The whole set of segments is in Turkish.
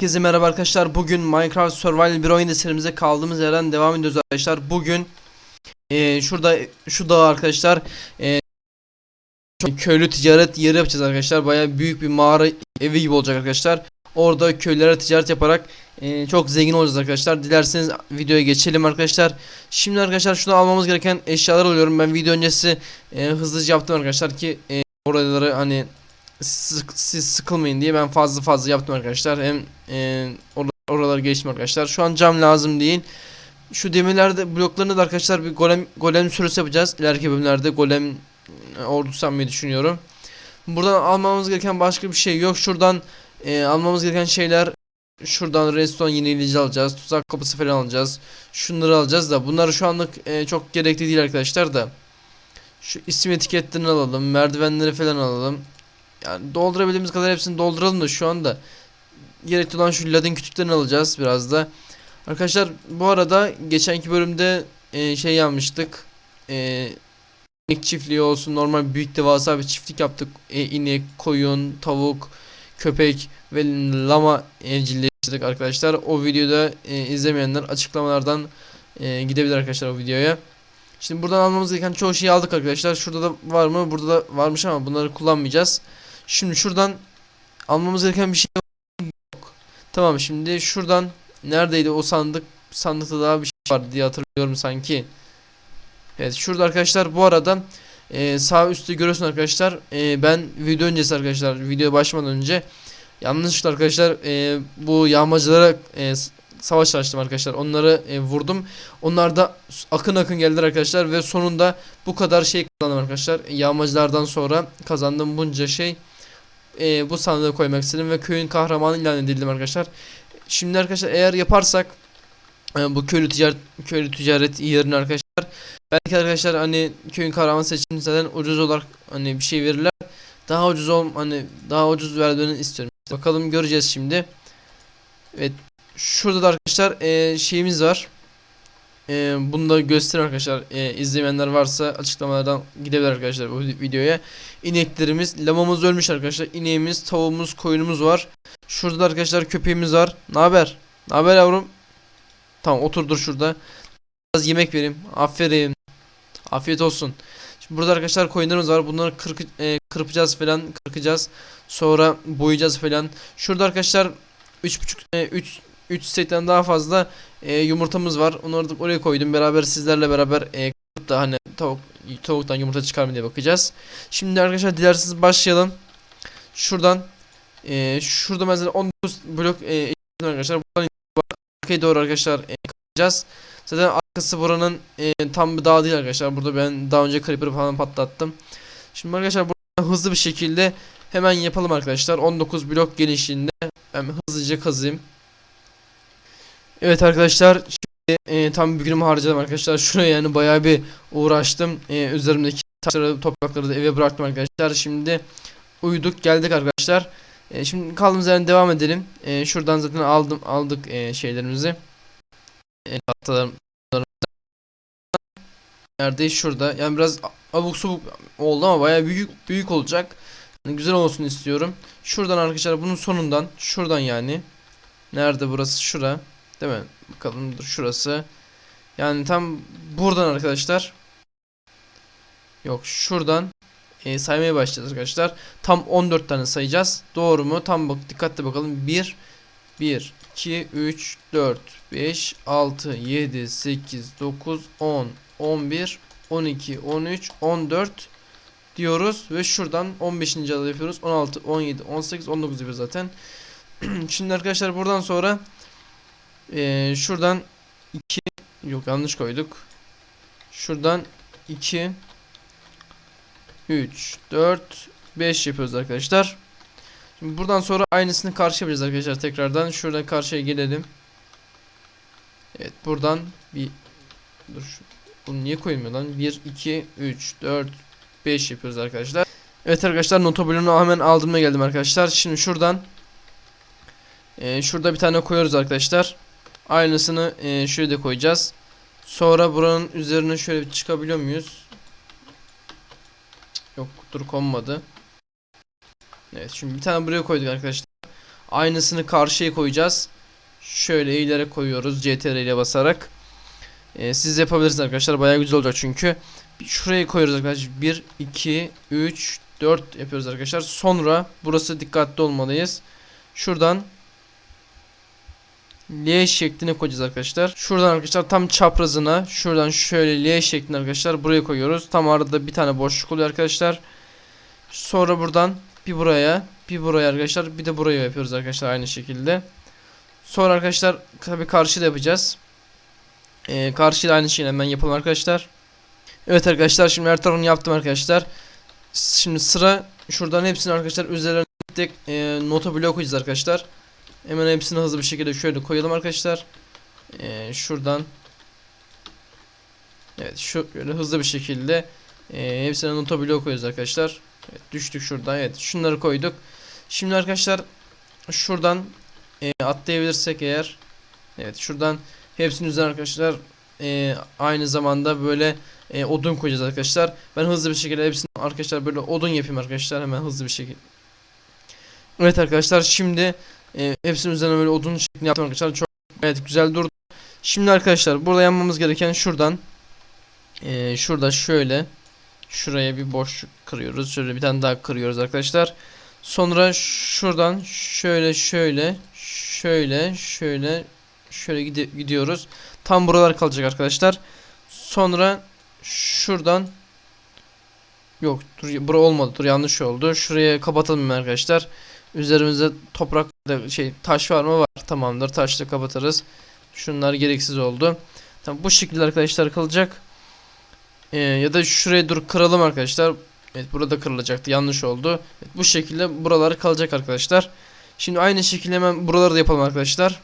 Herkese merhaba arkadaşlar. Bugün Minecraft Survival bir oyunda serimize kaldığımız yerden devam ediyoruz arkadaşlar. Bugün eee, şurada şu dağ arkadaşlar çok köylü ticaret yeri yapacağız arkadaşlar. Baya büyük bir mağara evi gibi olacak arkadaşlar. Orada köylere ticaret yaparak eee, çok zengin olacağız arkadaşlar. Dilerseniz videoya geçelim arkadaşlar. Şimdi arkadaşlar şunu almamız gereken eşyalar alıyorum. Ben video öncesi eee, hızlıca yaptım arkadaşlar ki eee, oraları hani sık, siz sıkılmayın diye ben fazla fazla yaptım arkadaşlar. Hem e, or oraları geçtim arkadaşlar. Şu an cam lazım değil. Şu demirlerde bloklarını da arkadaşlar bir golem golem sürüsü yapacağız. İleriki bölümlerde golem e, ordusu yapmayı düşünüyorum. Buradan almamız gereken başka bir şey yok. Şuradan e, almamız gereken şeyler şuradan redstone yenileyici alacağız. Tuzak kapısı falan alacağız. Şunları alacağız da bunları şu anlık e, çok gerekli değil arkadaşlar da. Şu isim etiketlerini alalım. Merdivenleri falan alalım. Yani doldurabildiğimiz kadar hepsini dolduralım da şu anda gerekli olan şu ladin kütüklerini alacağız biraz da. Arkadaşlar bu arada geçenki bölümde e, şey yapmıştık. E, inek çiftliği olsun normal büyük devasa bir çiftlik yaptık. E, inek, koyun, tavuk, köpek ve lama evcilleştirdik arkadaşlar. O videoda e, izlemeyenler açıklamalardan e, gidebilir arkadaşlar o videoya. Şimdi buradan almamız gereken çoğu şeyi aldık arkadaşlar. Şurada da var mı? Burada da varmış ama bunları kullanmayacağız. Şimdi şuradan almamız gereken bir şey yok. Tamam şimdi şuradan neredeydi o sandık? Sandıkta daha bir şey vardı diye hatırlıyorum sanki. Evet şurada arkadaşlar bu arada e, sağ üstte görüyorsun arkadaşlar. E, ben video öncesi arkadaşlar video başlamadan önce yanlışlıkla arkadaşlar e, bu yağmacılara e, savaş açtım arkadaşlar. Onları e, vurdum. Onlar da akın akın geldiler arkadaşlar ve sonunda bu kadar şey kazandım arkadaşlar. Yağmacılardan sonra kazandığım bunca şey e, bu sandığa koymak istedim ve köyün kahramanı ilan edildim arkadaşlar. Şimdi arkadaşlar eğer yaparsak e, bu köylü ticaret köylü ticaret yerini arkadaşlar belki arkadaşlar hani köyün kahramanı seçiminde zaten ucuz olarak hani bir şey verirler. Daha ucuz ol hani daha ucuz verdiğini istiyorum. Bakalım göreceğiz şimdi. Evet şurada da arkadaşlar e, şeyimiz var. E, bunu da göstereyim arkadaşlar. E, izlemeyenler varsa açıklamalardan gidebilir arkadaşlar bu videoya. İneklerimiz, lamamız ölmüş arkadaşlar. İneğimiz, tavuğumuz, koyunumuz var. Şurada da arkadaşlar köpeğimiz var. Ne haber? Ne haber yavrum? Tamam otur dur şurada. Biraz yemek vereyim. Aferin. Afiyet olsun. Şimdi burada arkadaşlar koyunlarımız var. Bunları kırk, e, kırpacağız falan, kırkacağız. Sonra boyayacağız falan. Şurada arkadaşlar 3.5 e, 3 3 setten daha fazla e, yumurtamız var. Onları da oraya koydum. Beraber sizlerle beraber e, da hani tavuk tavuktan yumurta çıkar mı diye bakacağız. Şimdi arkadaşlar dilerseniz başlayalım. Şuradan e, şurada mesela 19 blok e, arkadaşlar buradan arkaya doğru arkadaşlar e, kapacağız. Zaten arkası buranın e, tam bir dağ değil arkadaşlar. Burada ben daha önce creeper falan patlattım. Şimdi arkadaşlar burada hızlı bir şekilde hemen yapalım arkadaşlar. 19 blok genişliğinde hemen hızlıca kazayım. Evet arkadaşlar şimdi e, tam bir günümü harcadım arkadaşlar. Şuraya yani bayağı bir uğraştım. E, üzerimdeki taşları toprakları da eve bıraktım arkadaşlar. Şimdi uyuduk geldik arkadaşlar. E, şimdi kaldığımız yerden devam edelim. E, şuradan zaten aldım aldık e, şeylerimizi. E, tahtalarım şurada. Yani biraz abuk subuk oldu ama bayağı büyük büyük olacak. Yani güzel olsun istiyorum. Şuradan arkadaşlar bunun sonundan şuradan yani. Nerede burası? Şura. Değil mi? Bakalım dur şurası. Yani tam buradan arkadaşlar. Yok şuradan e, saymaya başlayacağız arkadaşlar. Tam 14 tane sayacağız. Doğru mu? Tam bak dikkatli bakalım. 1 1 2 3 4 5 6 7 8 9 10 11 12 13 14 diyoruz ve şuradan 15. adı yapıyoruz. 16 17 18 19 yapıyoruz zaten. Şimdi arkadaşlar buradan sonra ee, şuradan 2 yok yanlış koyduk. Şuradan 2 3 4 5 yapıyoruz arkadaşlar. Şimdi buradan sonra aynısını karşı arkadaşlar tekrardan. Şuradan karşıya gelelim. Evet buradan bir dur bunu niye koymuyor lan? 1 2 3 4 5 yapıyoruz arkadaşlar. Evet arkadaşlar nota bloğunu hemen aldım ve geldim arkadaşlar. Şimdi şuradan e, şurada bir tane koyuyoruz arkadaşlar. Aynısını e, şöyle de koyacağız. Sonra buranın üzerine şöyle çıkabiliyor muyuz? Yok dur konmadı. Evet şimdi bir tane buraya koyduk arkadaşlar. Aynısını karşıya koyacağız. Şöyle eğilerek koyuyoruz CTRL ile basarak. Ee, siz yapabilirsiniz arkadaşlar. Bayağı güzel olacak çünkü. Şuraya koyuyoruz arkadaşlar. 1, 2, 3, 4 yapıyoruz arkadaşlar. Sonra burası dikkatli olmalıyız. Şuradan L şeklini koyacağız arkadaşlar. Şuradan arkadaşlar tam çaprazına şuradan şöyle L şeklini arkadaşlar buraya koyuyoruz. Tam arada bir tane boşluk oluyor arkadaşlar. Sonra buradan bir buraya bir buraya arkadaşlar bir de buraya yapıyoruz arkadaşlar aynı şekilde. Sonra arkadaşlar tabi karşıda yapacağız. Ee, karşıda aynı şeyi hemen yapalım arkadaşlar. Evet arkadaşlar şimdi her tarafını yaptım arkadaşlar. Şimdi sıra şuradan hepsini arkadaşlar üzerine tek e, nota bloğu koyacağız arkadaşlar. Hemen hepsini hızlı bir şekilde şöyle koyalım arkadaşlar. Ee, şuradan Evet şu böyle hızlı bir şekilde e, hepsine nota bloğu koyuyoruz arkadaşlar. Evet, düştük şuradan. Evet şunları koyduk. Şimdi arkadaşlar şuradan e, atlayabilirsek eğer Evet şuradan hepsinin üzerine arkadaşlar e, aynı zamanda böyle e, odun koyacağız arkadaşlar. Ben hızlı bir şekilde hepsini arkadaşlar böyle odun yapayım arkadaşlar hemen hızlı bir şekilde. Evet arkadaşlar şimdi e, hepsinin üzerine böyle odun şeklinde yaptım arkadaşlar. Çok evet güzel durdu. Şimdi arkadaşlar burada yapmamız gereken şuradan e, şurada şöyle şuraya bir boşluk kırıyoruz. Şöyle bir tane daha kırıyoruz arkadaşlar. Sonra şuradan şöyle şöyle şöyle şöyle şöyle gidi gidiyoruz. Tam buralar kalacak arkadaşlar. Sonra şuradan Yok dur bura olmadı. Dur yanlış oldu. Şuraya kapatalım arkadaşlar. Üzerimizde toprak şey taş var mı? Var. Tamamdır. Taşla kapatırız. Şunlar gereksiz oldu. Tamam bu şekilde arkadaşlar kalacak. Ee, ya da şuraya dur kıralım arkadaşlar. Evet burada kırılacaktı. Yanlış oldu. Evet, bu şekilde buralar kalacak arkadaşlar. Şimdi aynı şekilde hemen buraları da yapalım arkadaşlar.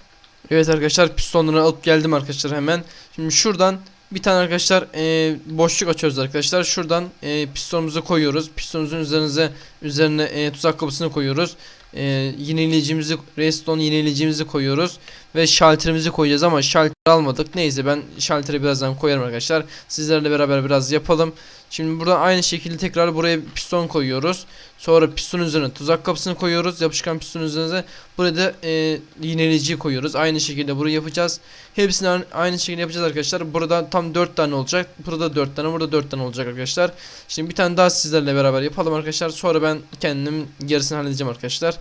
Evet arkadaşlar pistonları alıp geldim arkadaşlar hemen. Şimdi şuradan bir tane arkadaşlar e, boşluk açıyoruz arkadaşlar. Şuradan e, pistonumuzu koyuyoruz. Pistonumuzun üzerinize üzerine e, tuzak kapısını koyuyoruz. E, yineleyicimizi redstone yineleyicimizi koyuyoruz ve şalterimizi koyacağız ama şalter almadık. Neyse ben şalteri birazdan koyarım arkadaşlar. Sizlerle beraber biraz yapalım. Şimdi burada aynı şekilde tekrar buraya piston koyuyoruz. Sonra piston üzerine tuzak kapısını koyuyoruz. Yapışkan piston üzerine burada e, yineleyiciyi koyuyoruz. Aynı şekilde burayı yapacağız. Hepsini aynı şekilde yapacağız arkadaşlar. Burada tam 4 tane olacak. Burada 4 tane, burada 4 tane olacak arkadaşlar. Şimdi bir tane daha sizlerle beraber yapalım arkadaşlar. Sonra ben kendim gerisini halledeceğim arkadaşlar.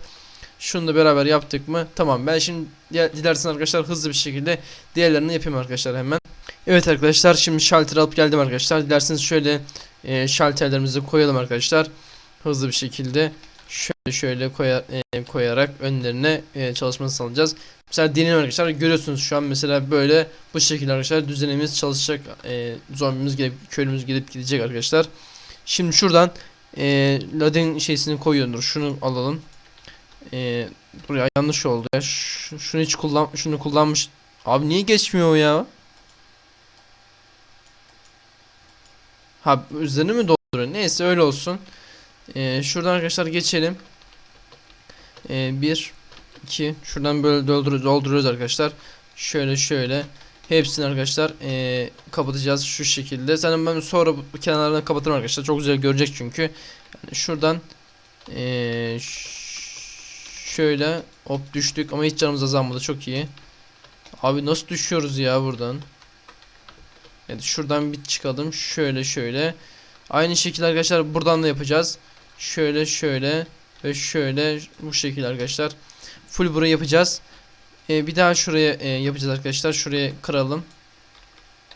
Şunu da beraber yaptık mı? Tamam ben şimdi dilerseniz arkadaşlar hızlı bir şekilde diğerlerini yapayım arkadaşlar hemen. Evet arkadaşlar şimdi şalter alıp geldim arkadaşlar. Dilerseniz şöyle e, şalterlerimizi koyalım arkadaşlar. Hızlı bir şekilde şöyle şöyle koyar, e, koyarak önlerine e, çalışmasını sağlayacağız. Mesela deneyelim arkadaşlar görüyorsunuz şu an mesela böyle bu şekilde arkadaşlar düzenimiz çalışacak. E, zombimiz gelip köylümüz gelip gidecek arkadaşlar. Şimdi şuradan e, ladin şeysini koyuyordur. Şunu alalım. E, buraya yanlış oldu ya. Şunu hiç kullan şunu kullanmış. Abi niye geçmiyor ya? Ha üzerine mi dolduruyor? Neyse öyle olsun. Ee, şuradan arkadaşlar geçelim. Ee, bir, iki. Şuradan böyle dolduruyoruz, dolduruyoruz arkadaşlar. Şöyle şöyle. Hepsini arkadaşlar ee, kapatacağız şu şekilde. Zaten ben sonra kenarlarını kapatırım arkadaşlar. Çok güzel görecek çünkü. Yani şuradan ee, şöyle hop düştük ama hiç canımız azalmadı. Çok iyi. Abi nasıl düşüyoruz ya buradan? Evet şuradan bir çıkalım. Şöyle şöyle. Aynı şekilde arkadaşlar buradan da yapacağız. Şöyle şöyle ve şöyle bu şekilde arkadaşlar. Full burayı yapacağız. Ee, bir daha şuraya e, yapacağız arkadaşlar. Şuraya kıralım.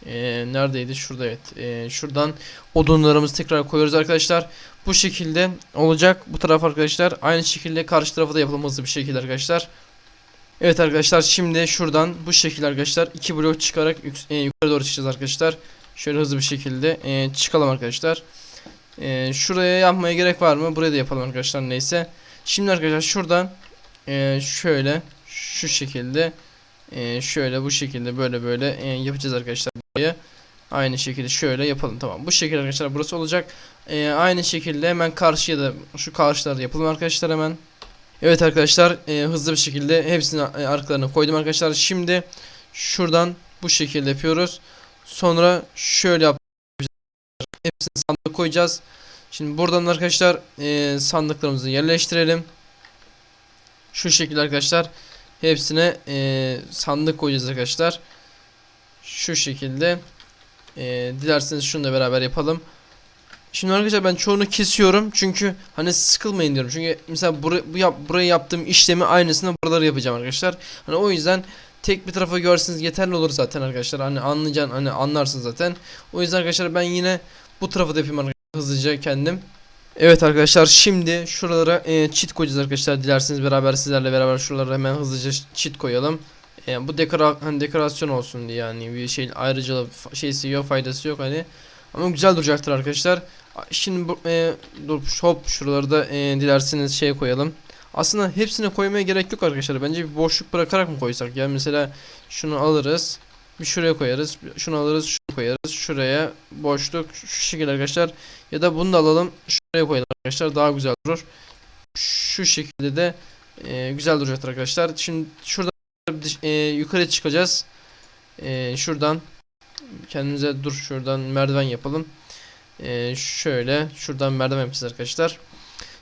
Ee, neredeydi? Şurada evet. Ee, şuradan odunlarımızı tekrar koyuyoruz arkadaşlar. Bu şekilde olacak. Bu taraf arkadaşlar. Aynı şekilde karşı tarafa da yapalım hızlı bir şekilde arkadaşlar. Evet arkadaşlar şimdi şuradan bu şekilde arkadaşlar iki blok çıkarak yük e, yukarı doğru çıkacağız arkadaşlar. Şöyle hızlı bir şekilde e, çıkalım arkadaşlar. E, şuraya yapmaya gerek var mı? Buraya da yapalım arkadaşlar neyse. Şimdi arkadaşlar şuradan e, şöyle şu şekilde e, şöyle bu şekilde böyle böyle e, yapacağız arkadaşlar burayı. Aynı şekilde şöyle yapalım tamam. Bu şekilde arkadaşlar burası olacak. E, aynı şekilde hemen karşıya da şu karşılarda yapalım arkadaşlar hemen. Evet arkadaşlar e, hızlı bir şekilde hepsini e, arkalarına koydum arkadaşlar. Şimdi şuradan bu şekilde yapıyoruz. Sonra şöyle yapacağız. Hepsini sandık koyacağız. Şimdi buradan arkadaşlar e, sandıklarımızı yerleştirelim. Şu şekilde arkadaşlar. Hepsine e, sandık koyacağız arkadaşlar. Şu şekilde. E, dilerseniz şunu da beraber yapalım. Şimdi arkadaşlar ben çoğunu kesiyorum çünkü hani sıkılmayın diyorum. Çünkü mesela bura, bu yap, buraya yaptığım işlemi aynısını buraları yapacağım arkadaşlar. Hani o yüzden tek bir tarafa görseniz yeterli olur zaten arkadaşlar. Hani anlayacaksın hani anlarsın zaten. O yüzden arkadaşlar ben yine bu tarafa da yapayım arkadaşlar hızlıca kendim. Evet arkadaşlar şimdi şuralara e, cheat koyacağız arkadaşlar. Dilerseniz beraber sizlerle beraber şuralara hemen hızlıca cheat koyalım. E, bu dekora hani dekorasyon olsun diye yani bir şey ayrıca şeysi yok faydası yok hani. Ama güzel duracaktır arkadaşlar. Şimdi bu, e, dur hop şuraları da e, dilerseniz şey koyalım. Aslında hepsine koymaya gerek yok arkadaşlar. Bence bir boşluk bırakarak mı koysak? Yani mesela şunu alırız. Bir şuraya koyarız. Şunu alırız. Koyarız. Şuraya boşluk şu şekilde arkadaşlar. Ya da bunu da alalım. Şuraya koyalım arkadaşlar. Daha güzel durur. Şu şekilde de e, güzel duracaktır arkadaşlar. Şimdi şuradan e, yukarı çıkacağız. E, şuradan kendimize dur şuradan merdiven yapalım. Ee, şöyle şuradan merdiven yapacağız arkadaşlar.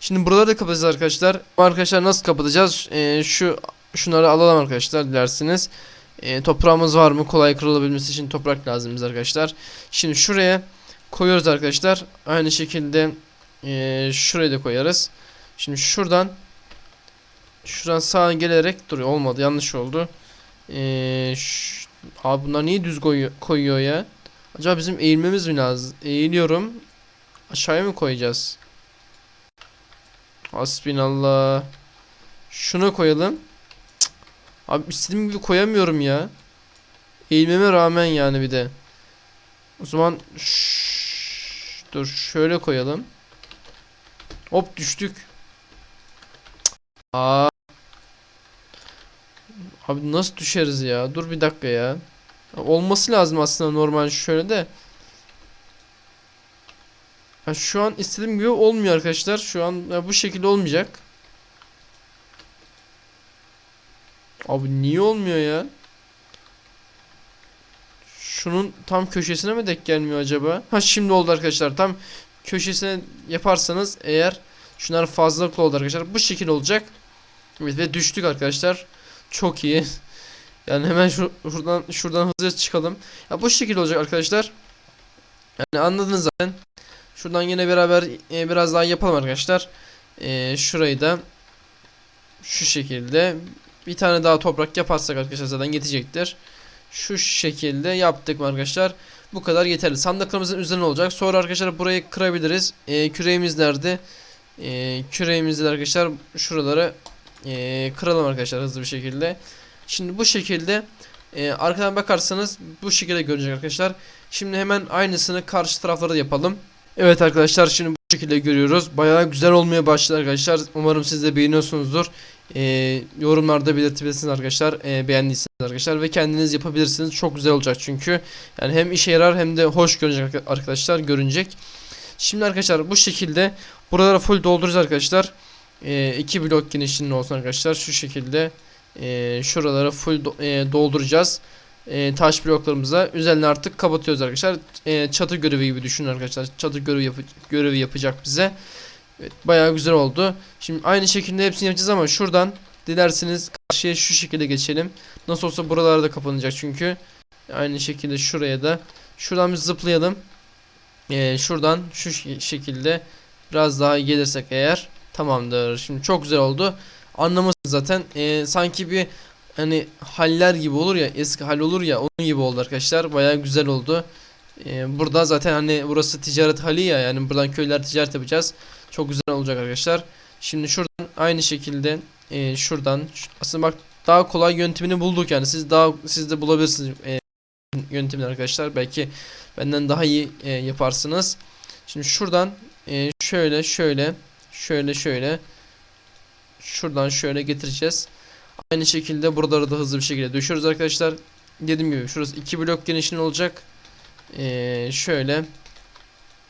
Şimdi buraları da kapatacağız arkadaşlar. Arkadaşlar nasıl kapatacağız? Ee, şu şunları alalım arkadaşlar dilerseniz. Ee, toprağımız var mı? Kolay kırılabilmesi için toprak lazım biz arkadaşlar. Şimdi şuraya koyuyoruz arkadaşlar. Aynı şekilde e, şuraya da koyarız. Şimdi şuradan şuradan sağa gelerek duruyor. Olmadı. Yanlış oldu. Ee, abi bunlar niye düz koyuyor, koyuyor ya? Acaba bizim eğilmemiz mi lazım? Eğiliyorum. Aşağıya mı koyacağız? Hasbinallah. Şunu koyalım. Abi istediğim gibi koyamıyorum ya. Eğilmeme rağmen yani bir de. O zaman şşş, dur şöyle koyalım. Hop düştük. Aa. Abi nasıl düşeriz ya? Dur bir dakika ya. Olması lazım aslında normal şöyle de. Ha, şu an istediğim gibi olmuyor arkadaşlar. Şu an bu şekilde olmayacak. Abi niye olmuyor ya? Şunun tam köşesine mi denk gelmiyor acaba? Ha şimdi oldu arkadaşlar. Tam köşesine yaparsanız eğer şunlar fazlalıklı oldu arkadaşlar. Bu şekil olacak. Evet ve düştük arkadaşlar. Çok iyi. Yani hemen şu, şuradan şuradan hızlıca çıkalım. Ya bu şekilde olacak arkadaşlar. Yani anladınız zaten. Şuradan yine beraber e, biraz daha yapalım arkadaşlar. E, şurayı da şu şekilde bir tane daha toprak yaparsak arkadaşlar zaten yetecektir. Şu şekilde yaptık arkadaşlar? Bu kadar yeterli. Sandıklarımızın üzerine olacak. Sonra arkadaşlar burayı kırabiliriz. E, küreğimiz nerede? E, küreğimizi de arkadaşlar şuraları e, kıralım arkadaşlar hızlı bir şekilde. Şimdi bu şekilde e, arkadan bakarsanız bu şekilde görecek arkadaşlar. Şimdi hemen aynısını karşı taraflara da yapalım. Evet arkadaşlar şimdi bu şekilde görüyoruz. Bayağı güzel olmaya başladı arkadaşlar. Umarım siz de beğeniyorsunuzdur. E, yorumlarda belirtebilirsiniz arkadaşlar. E, beğendiyseniz arkadaşlar ve kendiniz yapabilirsiniz. Çok güzel olacak çünkü. Yani hem işe yarar hem de hoş görecek arkadaşlar görünecek. Şimdi arkadaşlar bu şekilde buralara full dolduracağız arkadaşlar. 2 e, blok genişliğinde olsun arkadaşlar. Şu şekilde e, şuralara full do, e, dolduracağız. E, taş bloklarımıza üzerine artık kapatıyoruz arkadaşlar. E, çatı görevi gibi düşünün arkadaşlar. Çatı görevi, yap görevi yapacak bize. Evet, bayağı güzel oldu. Şimdi aynı şekilde hepsini yapacağız ama şuradan dilerseniz karşıya şu şekilde geçelim. Nasıl olsa buralarda da kapanacak çünkü. Aynı şekilde şuraya da. Şuradan bir zıplayalım. Ee, şuradan şu şekilde biraz daha gelirsek eğer tamamdır. Şimdi çok güzel oldu anlamasın zaten. E, sanki bir hani haller gibi olur ya eski hal olur ya onun gibi oldu arkadaşlar. Baya güzel oldu. E, burada zaten hani burası ticaret hali ya yani buradan köyler ticaret yapacağız. Çok güzel olacak arkadaşlar. Şimdi şuradan aynı şekilde e, şuradan aslında bak daha kolay yöntemini bulduk yani siz daha siz de bulabilirsiniz e, yöntemini arkadaşlar. Belki benden daha iyi e, yaparsınız. Şimdi şuradan e, şöyle şöyle şöyle şöyle şuradan şöyle getireceğiz. Aynı şekilde buraları da hızlı bir şekilde düşüyoruz arkadaşlar. Dediğim gibi şurası 2 blok genişliğinde olacak. Ee, şöyle.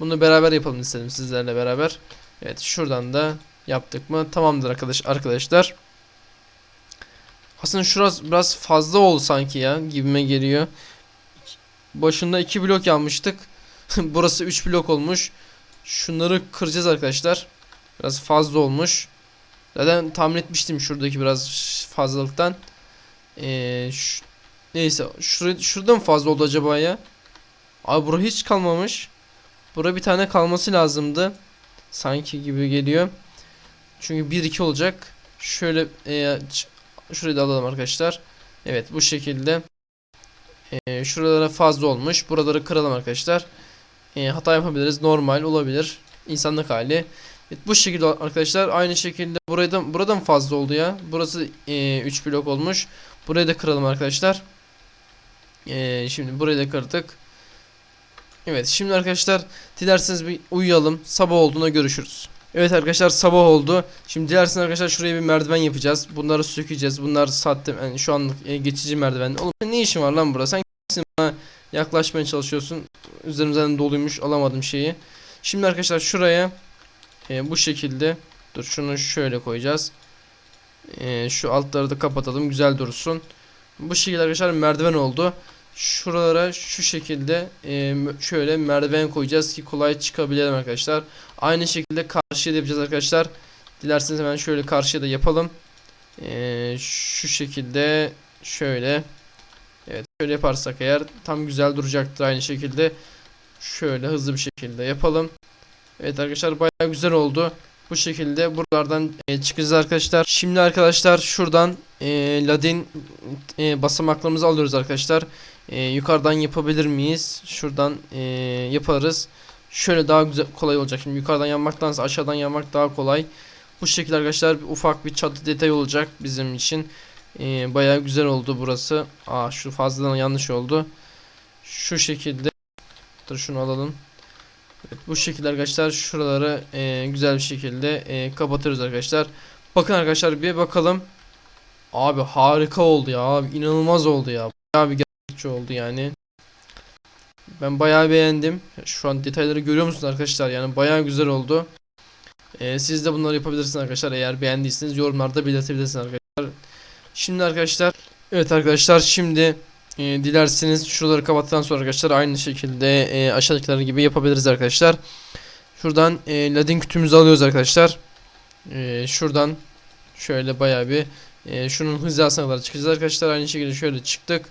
Bunu beraber yapalım istedim sizlerle beraber. Evet şuradan da yaptık mı tamamdır arkadaş arkadaşlar. Aslında şurası biraz fazla oldu sanki ya gibime geliyor. Başında 2 blok yapmıştık. Burası 3 blok olmuş. Şunları kıracağız arkadaşlar. Biraz fazla olmuş. Zaten tahmin etmiştim şuradaki biraz fazlalıktan. Ee, neyse şurada, şurada mı fazla oldu acaba ya? Abi bura hiç kalmamış. Bura bir tane kalması lazımdı. Sanki gibi geliyor. Çünkü 1-2 olacak. Şöyle e, şurayı da alalım arkadaşlar. Evet bu şekilde. E, şuralara fazla olmuş. Buraları kıralım arkadaşlar. E, hata yapabiliriz. Normal olabilir. İnsanlık hali. Evet, bu şekilde arkadaşlar aynı şekilde buradan buradan fazla oldu ya. Burası 3 blok olmuş. Burayı da kıralım arkadaşlar. E, şimdi burayı da kırdık. Evet şimdi arkadaşlar dilerseniz bir uyuyalım. Sabah olduğunda görüşürüz. Evet arkadaşlar sabah oldu. Şimdi dilerseniz arkadaşlar şuraya bir merdiven yapacağız. Bunları sökeceğiz. Bunlar saatte yani şu anlık e, geçici merdiven. Oğlum ne işin var lan burada? Sen bana yaklaşmaya çalışıyorsun. Üzerimizden doluymuş alamadım şeyi. Şimdi arkadaşlar şuraya e, bu şekilde dur şunu şöyle koyacağız. E, şu altları da kapatalım güzel dursun. Bu şekilde arkadaşlar merdiven oldu. Şuralara şu şekilde e, şöyle merdiven koyacağız ki kolay çıkabilelim arkadaşlar. Aynı şekilde karşıya da yapacağız arkadaşlar. Dilerseniz hemen şöyle karşıya da yapalım. E, şu şekilde şöyle. Evet şöyle yaparsak eğer tam güzel duracaktır aynı şekilde. Şöyle hızlı bir şekilde yapalım. Evet arkadaşlar bayağı güzel oldu. Bu şekilde buralardan e, çıkacağız arkadaşlar. Şimdi arkadaşlar şuradan e, ladin e, basamaklarımızı alıyoruz arkadaşlar. E, yukarıdan yapabilir miyiz? Şuradan e, yaparız. Şöyle daha güzel kolay olacak. Şimdi yukarıdan yanmaktansa aşağıdan yanmak daha kolay. Bu şekilde arkadaşlar bir ufak bir çatı detay olacak bizim için. E, bayağı güzel oldu burası. Aa şu fazladan yanlış oldu. Şu şekilde. Dur şunu alalım. Evet, bu şekilde arkadaşlar şuraları e, güzel bir şekilde e, kapatırız arkadaşlar. Bakın arkadaşlar bir bakalım. Abi harika oldu ya. Abi inanılmaz oldu ya. Bayağı bir gerçekçi oldu yani. Ben bayağı beğendim. Şu an detayları görüyor musunuz arkadaşlar? Yani bayağı güzel oldu. E, siz de bunları yapabilirsiniz arkadaşlar. Eğer beğendiyseniz yorumlarda belirtebilirsiniz arkadaşlar. Şimdi arkadaşlar evet arkadaşlar şimdi e, dilerseniz şuraları kapattıktan sonra arkadaşlar aynı şekilde e, aşağıdakileri gibi yapabiliriz arkadaşlar. Şuradan e, ladin kütüğümüzü alıyoruz arkadaşlar. E, şuradan şöyle bayağı bir e, şunun hizasına kadar çıkacağız arkadaşlar. Aynı şekilde şöyle çıktık.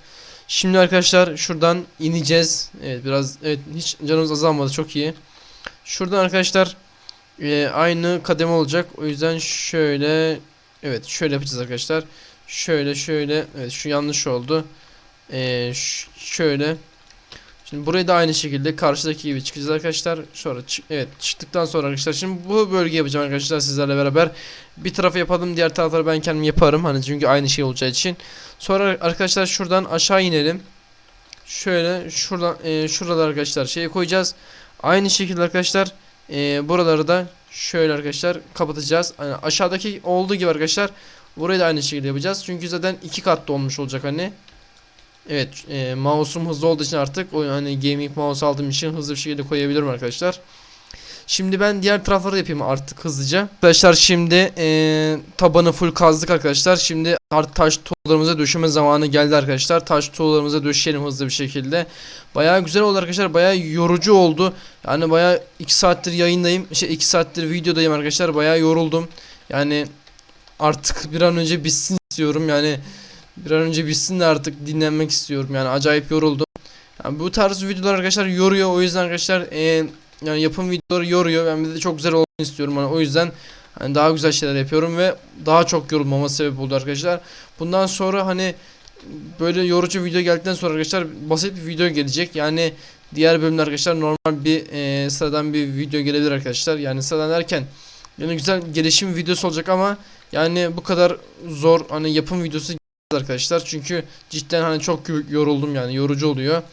Şimdi arkadaşlar şuradan ineceğiz. Evet biraz evet hiç canımız azalmadı çok iyi. Şuradan arkadaşlar e, aynı kademe olacak. O yüzden şöyle evet şöyle yapacağız arkadaşlar. Şöyle şöyle evet şu yanlış oldu. Ee, şöyle. Şimdi burayı da aynı şekilde karşıdaki gibi çıkacağız arkadaşlar. Sonra çı- evet çıktıktan sonra arkadaşlar şimdi bu bölge yapacağım arkadaşlar sizlerle beraber. Bir tarafı yapalım diğer tarafları ben kendim yaparım. Hani çünkü aynı şey olacağı için. Sonra arkadaşlar şuradan aşağı inelim. Şöyle şuradan e, şuralar arkadaşlar şeyi koyacağız. Aynı şekilde arkadaşlar e, buraları da şöyle arkadaşlar kapatacağız. Hani aşağıdaki olduğu gibi arkadaşlar burayı da aynı şekilde yapacağız. Çünkü zaten iki katlı olmuş olacak hani. Evet, e, mouse'um hızlı olduğu için artık o hani gaming mouse aldığım için hızlı bir şekilde koyabilirim arkadaşlar. Şimdi ben diğer tarafları yapayım artık hızlıca. Arkadaşlar şimdi e, tabanı full kazdık arkadaşlar. Şimdi artık taş tuğlalarımıza döşeme zamanı geldi arkadaşlar. Taş tuğlalarımıza döşeyelim hızlı bir şekilde. Bayağı güzel oldu arkadaşlar. Bayağı yorucu oldu. Yani bayağı 2 saattir yayındayım. İşte 2 saattir videodayım arkadaşlar. Bayağı yoruldum. Yani artık bir an önce bitsin istiyorum. Yani bir an önce bitsin de artık dinlenmek istiyorum. Yani acayip yoruldum. Yani bu tarz videolar arkadaşlar yoruyor. O yüzden arkadaşlar e, yani yapım videoları yoruyor. Ben bir de çok güzel olsun istiyorum. Yani o yüzden hani daha güzel şeyler yapıyorum ve daha çok yorulmama sebep oldu arkadaşlar. Bundan sonra hani böyle yorucu video geldikten sonra arkadaşlar basit bir video gelecek. Yani diğer bölümler arkadaşlar normal bir e, sıradan bir video gelebilir arkadaşlar. Yani sıradan derken yani güzel gelişim videosu olacak ama yani bu kadar zor hani yapım videosu arkadaşlar. Çünkü cidden hani çok yo- yoruldum yani yorucu oluyor.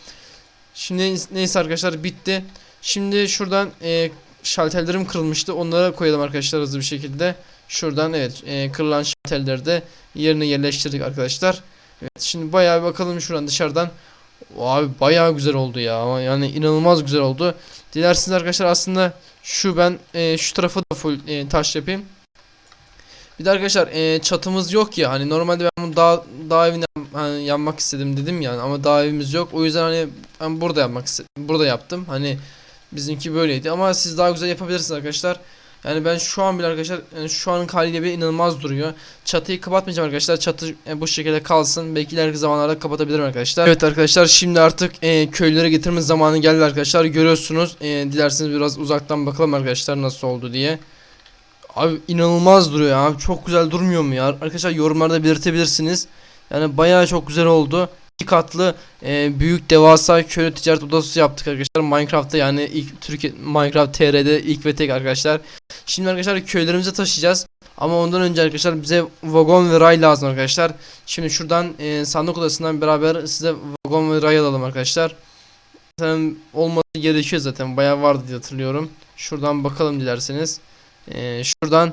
Şimdi neyse arkadaşlar bitti. Şimdi şuradan e, şalterlerim kırılmıştı. Onlara koyalım arkadaşlar hızlı bir şekilde. Şuradan evet e, kırılan şalterleri de yerine yerleştirdik arkadaşlar. Evet şimdi bayağı bir bakalım şuradan dışarıdan. Abi bayağı güzel oldu ya. Yani inanılmaz güzel oldu. Dilerseniz arkadaşlar aslında şu ben e, şu tarafı da full e, taş yapayım. Bir de arkadaşlar e, çatımız yok ya hani normalde ben bunu dağ, dağ evine hani yanmak istedim dedim yani ama dağ evimiz yok. O yüzden hani ben burada yapmak. Burada yaptım. Hani bizimki böyleydi ama siz daha güzel yapabilirsiniz arkadaşlar. Yani ben şu an bile arkadaşlar yani şu anın haliyle bile inanılmaz duruyor. Çatıyı kapatmayacağım arkadaşlar. Çatı e, bu şekilde kalsın. Belki ileriki zamanlarda kapatabilirim arkadaşlar. Evet arkadaşlar şimdi artık e, köylere getirme zamanı geldi arkadaşlar. Görüyorsunuz. E, dilerseniz biraz uzaktan bakalım arkadaşlar nasıl oldu diye. Abi inanılmaz duruyor. Abi çok güzel durmuyor mu ya? Arkadaşlar yorumlarda belirtebilirsiniz. Yani bayağı çok güzel oldu. İki katlı e, büyük devasa köylü ticaret odası yaptık arkadaşlar. Minecraft'ta yani ilk Türkiye Minecraft TR'de ilk ve tek arkadaşlar. Şimdi arkadaşlar köylerimize taşıyacağız. Ama ondan önce arkadaşlar bize vagon ve ray lazım arkadaşlar. Şimdi şuradan e, sandık odasından beraber size vagon ve ray alalım arkadaşlar. Zaten olması gerekiyor zaten. Bayağı vardı diye hatırlıyorum. Şuradan bakalım dilerseniz. E, şuradan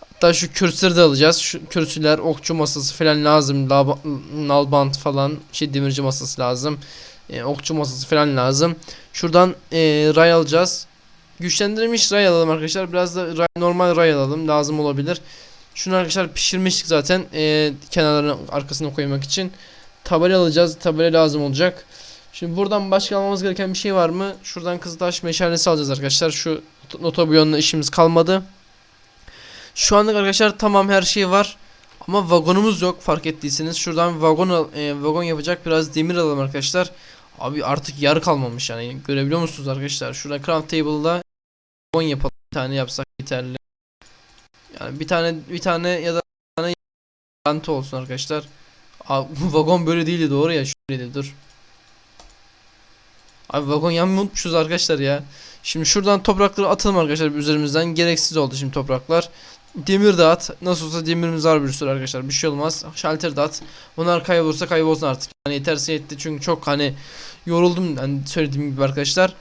hatta şu kürsüleri de alacağız. Şu kürsüler, okçu masası falan lazım. Laba- Nalbant falan, şey demirci masası lazım. E, okçu masası falan lazım. Şuradan e, ray alacağız. Güçlendirilmiş ray alalım arkadaşlar. Biraz da ray, normal ray alalım. Lazım olabilir. Şunu arkadaşlar pişirmiştik zaten. E, kenarlarına arkasına koymak için. Tabela alacağız. Tabela lazım olacak. Şimdi buradan başka almamız gereken bir şey var mı? Şuradan kızıltaş meşalesi alacağız arkadaşlar. Şu otobiyonla işimiz kalmadı. Şu anlık arkadaşlar tamam her şey var. Ama vagonumuz yok fark ettiyseniz. Şuradan vagon e, vagon yapacak biraz demir alalım arkadaşlar. Abi artık yer kalmamış yani. Görebiliyor musunuz arkadaşlar? Şurada craft table'da vagon yapalım. Bir tane yapsak yeterli. Yani bir tane bir tane ya da bir tane garanti olsun arkadaşlar. Abi vagon böyle değildi doğru ya. Şöyleydi dur. Abi vagon yanmayı unutmuşuz arkadaşlar ya. Şimdi şuradan toprakları atalım arkadaşlar üzerimizden. Gereksiz oldu şimdi topraklar. Demir de at. Nasıl olsa demirimiz var bir sürü arkadaşlar. Bir şey olmaz. Şalter de at. Bunlar kaybolursa kaybolsun artık. Yani yeterse yetti. Çünkü çok hani yoruldum hani söylediğim gibi arkadaşlar.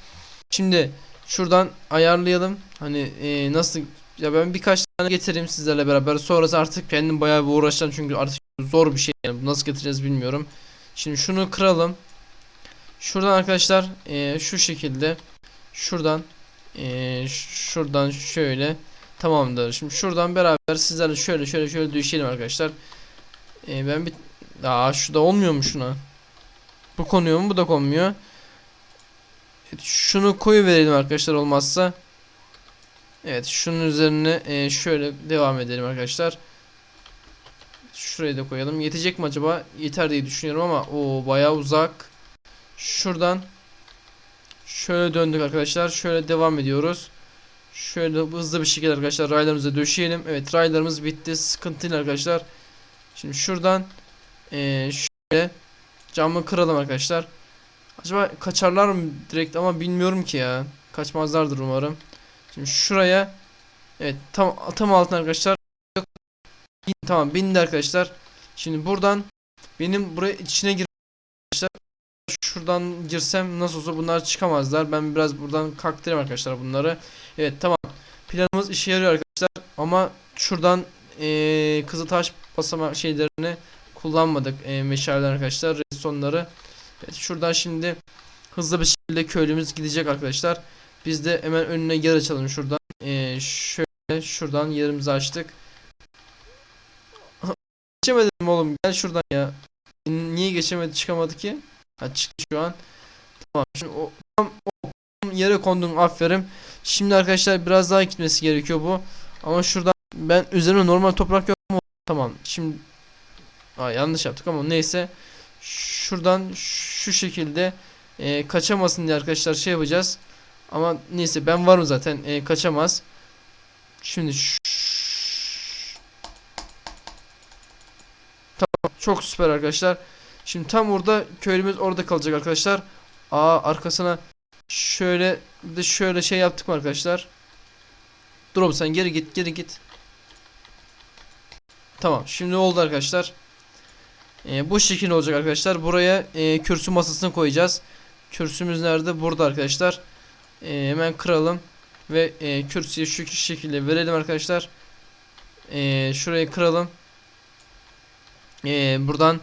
Şimdi şuradan ayarlayalım. Hani e, nasıl ya ben birkaç tane getireyim sizlerle beraber. Sonrası artık kendim bayağı bir uğraşacağım çünkü artık zor bir şey. Yani nasıl getireceğiz bilmiyorum. Şimdi şunu kıralım. Şuradan arkadaşlar e, şu şekilde şuradan e, şuradan şöyle tamamdır. Şimdi şuradan beraber sizlerle şöyle şöyle şöyle düşelim arkadaşlar. E, ben bir Aa şu da olmuyor mu şuna? Bu konuyor mu? Bu da konmuyor. Evet, şunu koyu verelim arkadaşlar olmazsa. Evet şunun üzerine e, şöyle devam edelim arkadaşlar. Şuraya da koyalım. Yetecek mi acaba? Yeter diye düşünüyorum ama o bayağı uzak. Şuradan şöyle döndük arkadaşlar. Şöyle devam ediyoruz. Şöyle hızlı bir şekilde arkadaşlar raylarımızı döşeyelim. Evet raylarımız bitti. Sıkıntı değil arkadaşlar. Şimdi şuradan eee, şöyle camı kıralım arkadaşlar. Acaba kaçarlar mı direkt ama bilmiyorum ki ya. Kaçmazlardır umarım. Şimdi şuraya evet tam tam altına arkadaşlar tamam bindi arkadaşlar. Şimdi buradan benim buraya içine gir şuradan girsem nasıl olsa bunlar çıkamazlar. Ben biraz buradan kalktırayım arkadaşlar bunları. Evet tamam. Planımız işe yarıyor arkadaşlar. Ama şuradan eee Kızıltaş basama şeylerini kullanmadık. Eee meşaleler arkadaşlar. Redstone'ları. Evet şuradan şimdi hızlı bir şekilde köylümüz gidecek arkadaşlar. Biz de hemen önüne yer açalım şuradan. Eee şöyle şuradan yerimizi açtık. Geçemedim oğlum gel şuradan ya. Niye geçemedi çıkamadı ki? Ha şu an. Tamam. Şimdi o tam o yere kondum aferin. Şimdi arkadaşlar biraz daha gitmesi gerekiyor bu. Ama şuradan ben üzerine normal toprak yok mu? Tamam. Şimdi Aa, yanlış yaptık ama neyse. Şuradan şu şekilde e, kaçamasın diye arkadaşlar şey yapacağız. Ama neyse ben varım zaten e, kaçamaz. Şimdi Tamam çok süper arkadaşlar. Şimdi tam orada köylümüz orada kalacak arkadaşlar. Aa arkasına şöyle de şöyle şey yaptık mı arkadaşlar? Dur oğlum sen geri git geri git. Tamam şimdi oldu arkadaşlar. Ee, bu şekil olacak arkadaşlar. Buraya e, kürsü masasını koyacağız. Kürsümüz nerede? Burada arkadaşlar. Ee, hemen kıralım. Ve e, kürsüyü şu şekilde verelim arkadaşlar. Ee, şurayı kıralım. Ee, buradan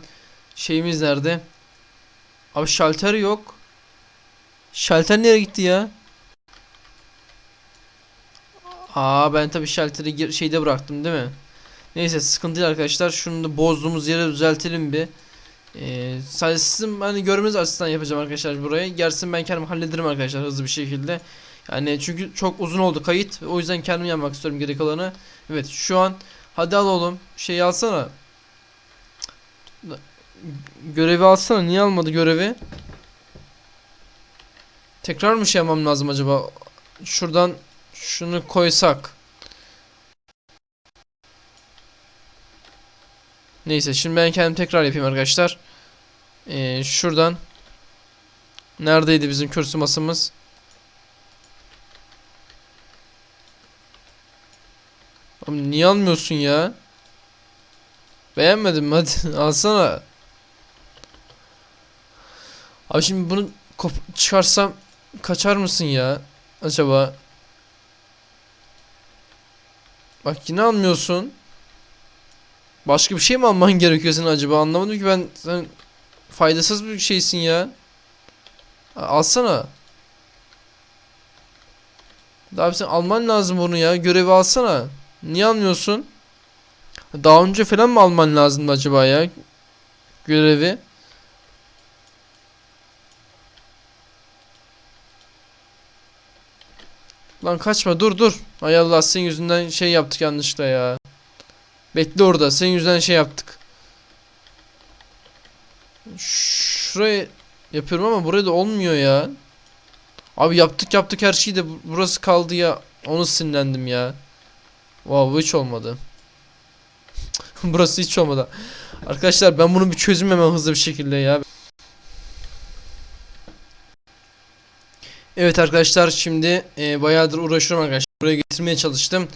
şeyimiz nerede? Abi şalter yok. Şalter nereye gitti ya? Aa ben tabii şalteri şeyde bıraktım değil mi? Neyse sıkıntı değil arkadaşlar. Şunu da bozduğumuz yere düzeltelim bir. Ee, sadece sizin hani görmeniz açısından yapacağım arkadaşlar burayı. Gerisini ben kendim hallederim arkadaşlar hızlı bir şekilde. Yani çünkü çok uzun oldu kayıt. O yüzden kendim yapmak istiyorum geri kalanı. Evet şu an hadi al oğlum. Şeyi alsana. Görevi alsana. Niye almadı görevi? Tekrar mı şey yapmam lazım acaba? Şuradan şunu koysak. Neyse şimdi ben kendim tekrar yapayım arkadaşlar. Ee, şuradan Neredeydi bizim kürsü masamız? Oğlum niye almıyorsun ya? Beğenmedim hadi alsana. Abi şimdi bunu kop- çıkarsam kaçar mısın ya? Acaba? Bak yine almıyorsun. Başka bir şey mi alman gerekiyor senin acaba? Anlamadım ki ben sen faydasız bir şeysin ya. Alsana. Daha sen alman lazım bunu ya. Görevi alsana. Niye almıyorsun? Daha önce falan mı alman lazımdı acaba ya? Görevi. Lan kaçma dur dur. Ay Allah senin yüzünden şey yaptık yanlışlıkla ya. Bekle orada. Senin yüzünden şey yaptık. Şurayı yapıyorum ama buraya da olmuyor ya. Abi yaptık yaptık her şeyi de bu- burası kaldı ya. Onu sinirlendim ya. Wow hiç olmadı. burası hiç olmadı. Arkadaşlar ben bunu bir çözüm hemen hızlı bir şekilde ya. Evet arkadaşlar şimdi e, bayağıdır uğraşıyorum arkadaşlar. Buraya getirmeye çalıştım.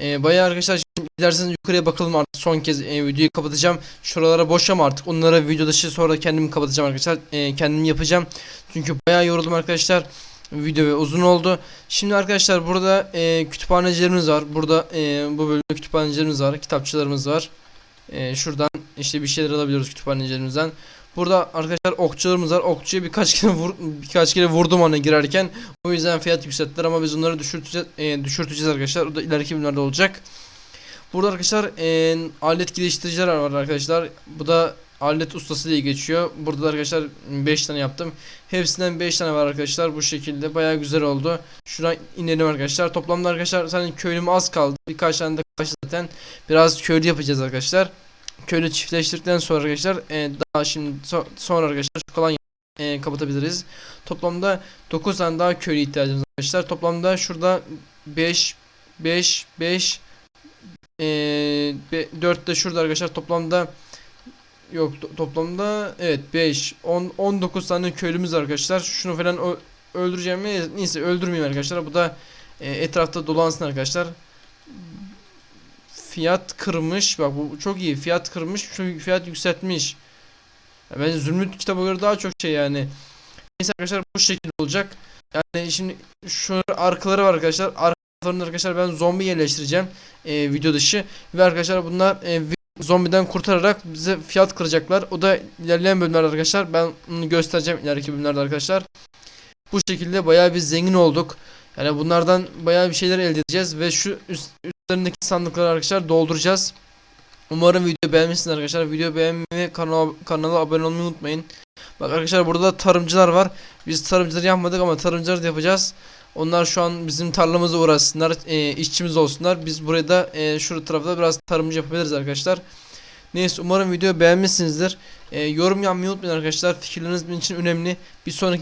E, bayağı arkadaşlar şimdi dilerseniz yukarıya bakalım artık son kez e, videoyu kapatacağım. Şuralara boş ama artık onlara video dışı sonra kendim kapatacağım arkadaşlar. E, kendim yapacağım. Çünkü bayağı yoruldum arkadaşlar. Video uzun oldu. Şimdi arkadaşlar burada e, kütüphanecilerimiz var. Burada e, bu bölümde kütüphanecilerimiz var. Kitapçılarımız var. E, şuradan işte bir şeyler alabiliyoruz kütüphanecilerimizden. Burada arkadaşlar okçularımız var. Okçuya birkaç kere vur, birkaç kere vurdum ona girerken. O yüzden fiyat yükselttiler ama biz onları düşürteceğiz, e, düşürteceğiz arkadaşlar. O da ileriki bölümlerde olacak. Burada arkadaşlar e, alet geliştiriciler var arkadaşlar. Bu da alet ustası diye geçiyor. Burada da arkadaşlar 5 tane yaptım. Hepsinden 5 tane var arkadaşlar bu şekilde. Bayağı güzel oldu. Şuradan inelim arkadaşlar. Toplamda arkadaşlar zaten köylüm az kaldı. Birkaç tane de kaç zaten. Biraz köylü yapacağız arkadaşlar. Köylü çiftleştirdikten sonra arkadaşlar e, daha şimdi so- sonra arkadaşlar şu kalan e, kapatabiliriz. Toplamda 9 tane daha köylü ihtiyacımız arkadaşlar. Toplamda şurada 5 5 5 e, 4 de şurada arkadaşlar toplamda yok to- toplamda evet 5 10 19 tane köylümüz arkadaşlar. Şunu falan öldüreceğim mi? Neyse öldürmeyeyim arkadaşlar. Bu da e, etrafta dolansın arkadaşlar. Fiyat kırmış. Bak bu çok iyi. Fiyat kırmış. Şu fiyat yükseltmiş. Bence Zümrüt kitaba göre daha çok şey yani. Neyse arkadaşlar bu şekilde olacak. Yani şimdi şu arkaları var arkadaşlar. Arkalarında arkadaşlar ben zombi yerleştireceğim. e, video dışı. Ve arkadaşlar bunlar e, zombiden kurtararak bize fiyat kıracaklar. O da ilerleyen bölümlerde arkadaşlar. Ben onu göstereceğim ileriki bölümlerde arkadaşlar. Bu şekilde bayağı bir zengin olduk. Yani bunlardan bayağı bir şeyler elde edeceğiz ve şu üst, üstlerindeki sandıkları arkadaşlar dolduracağız. Umarım video beğenmişsiniz arkadaşlar. Video beğenmeyi kanala, kanala abone olmayı unutmayın. Bak arkadaşlar burada tarımcılar var. Biz tarımcıları yapmadık ama tarımcıları da yapacağız. Onlar şu an bizim tarlamıza uğraşsınlar. E, işçimiz olsunlar. Biz buraya da e, şu tarafta biraz tarımcı yapabiliriz arkadaşlar. Neyse umarım video beğenmişsinizdir. E, yorum yapmayı unutmayın arkadaşlar. Fikirleriniz benim için önemli. Bir sonraki